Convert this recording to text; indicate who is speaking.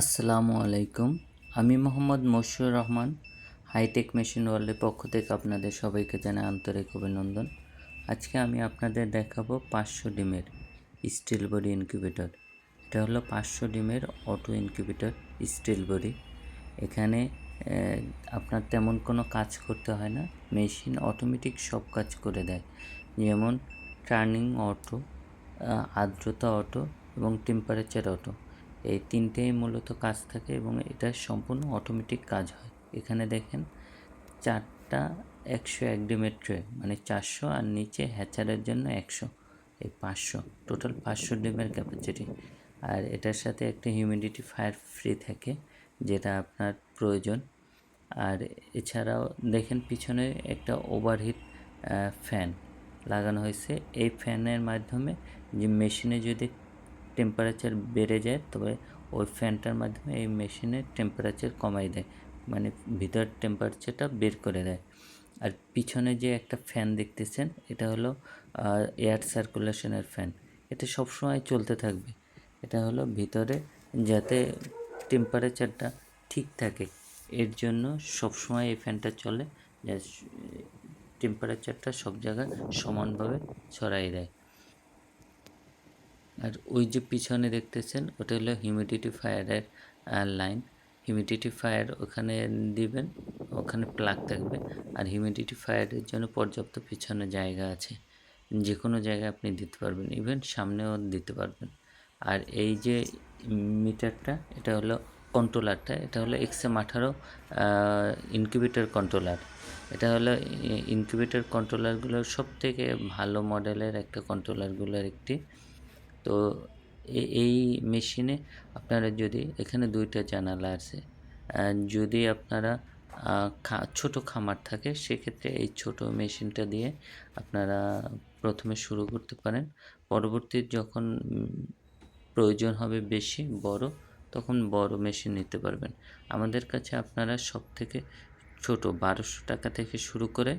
Speaker 1: আসসালামু আলাইকুম। আমি Mohammad Mashiur Rahman, hi tech machine ওয়ার্ল্ডের পক্ষ থেকে আপনাদের সবাইকে জানাই আন্তরিক অভিনন্দন। আজকে আমি আপনাদের দেখাবো পাঁচশো ডিমের স্টিল বডি ইনকিউবেটর। এটা হলো পাঁচশো ডিমের অটো ইনকিউবেটর স্টিল বডি। এখানে আপনার তেমন কোনো কাজ করতে হয় না। মেশিন অটোমেটিক সব কাজ করে দেয়। যেমন টার্নিং অটো আর্দ্রতা অটো এবং টেম্পারেচার অটো। এই তিনটেই মূলত কাজ থাকে এবং এটা সম্পূর্ণ অটোমেটিক কাজ হয়। এখানে দেখেন চারটা একশো এক ডিমের ট্রে মানে চারশো আর নিচে হ্যাচারের জন্য একশো, এই পাঁচশো টোটাল পাঁচশো ডিমের ক্যাপাসিটি আর এটার সাথে একটা হিউমিডিটি ফায়ার ফ্রি থাকে, যেটা আপনার প্রয়োজন। আর এছাড়াও দেখেন পিছনে একটা ওভারহিট ফ্যান লাগানো হয়েছে। এই ফ্যানের মাধ্যমে যে মেশিনে যদি টেম্পারেচার বেড়ে যায়, তবে ওই ফ্যানটার মাধ্যমে এই মেশিনের টেম্পারেচার কমাই দেয় মানে ভিতর টেম্পারেচারটা বের করে দেয়। আর পিছনে যে একটা ফ্যান দেখতেছেন, এটা হলো এয়ার সার্কুলেশনের ফ্যান এটা সবসময় চলতে থাকবে। এটা হলো ভিতরে যাতে টেম্পারেচারটা ঠিক থাকে। এর জন্য সবসময় এই ফ্যানটা চলে টেম্পারেচারটা সব জায়গায় সমানভাবে ছড়াই দেয়। আর ওই যে পিছনে দেখতেছেন, ওটা হলো হিউমিডিটি ফায়ারের লাইন হিউমিডিটি ফায়ার ওখানে দিবেন, ওখানে প্লাগ থাকবে আর হিউমিডিটি ফায়ারের জন্য পর্যাপ্ত পিছনে জায়গা আছে। যে কোনো জায়গায় আপনি দিতে পারবেন ইভেন সামনেও দিতে পারবেন। আর এই যে মিটারটা এটা হলো কন্ট্রোলারটা এটা হলো এক্সএম আঠারো ইনকিউবেটর কন্ট্রোলার এটা হলো ইনকিউবেটর কন্ট্রোলারগুলোর সব থেকে ভালো মডেলের একটা কন্ট্রোলারগুলোর একটি তো এই মেশিনে আপনারা যদি, এখানে দুইটা জানালা আছে যদি আপনারা ছোট খামার থাকে, সেক্ষেত্রে এই ছোট মেশিনটা দিয়ে আপনারা প্রথমে শুরু করতে পারেন। পরবর্তী যখন প্রয়োজন হবে বেশি, বড়, তখন বড় মেশিন নিতে পারবেন। আমাদের কাছে আপনারা সব থেকে ছোট, বারোশো টাকা থেকে শুরু করে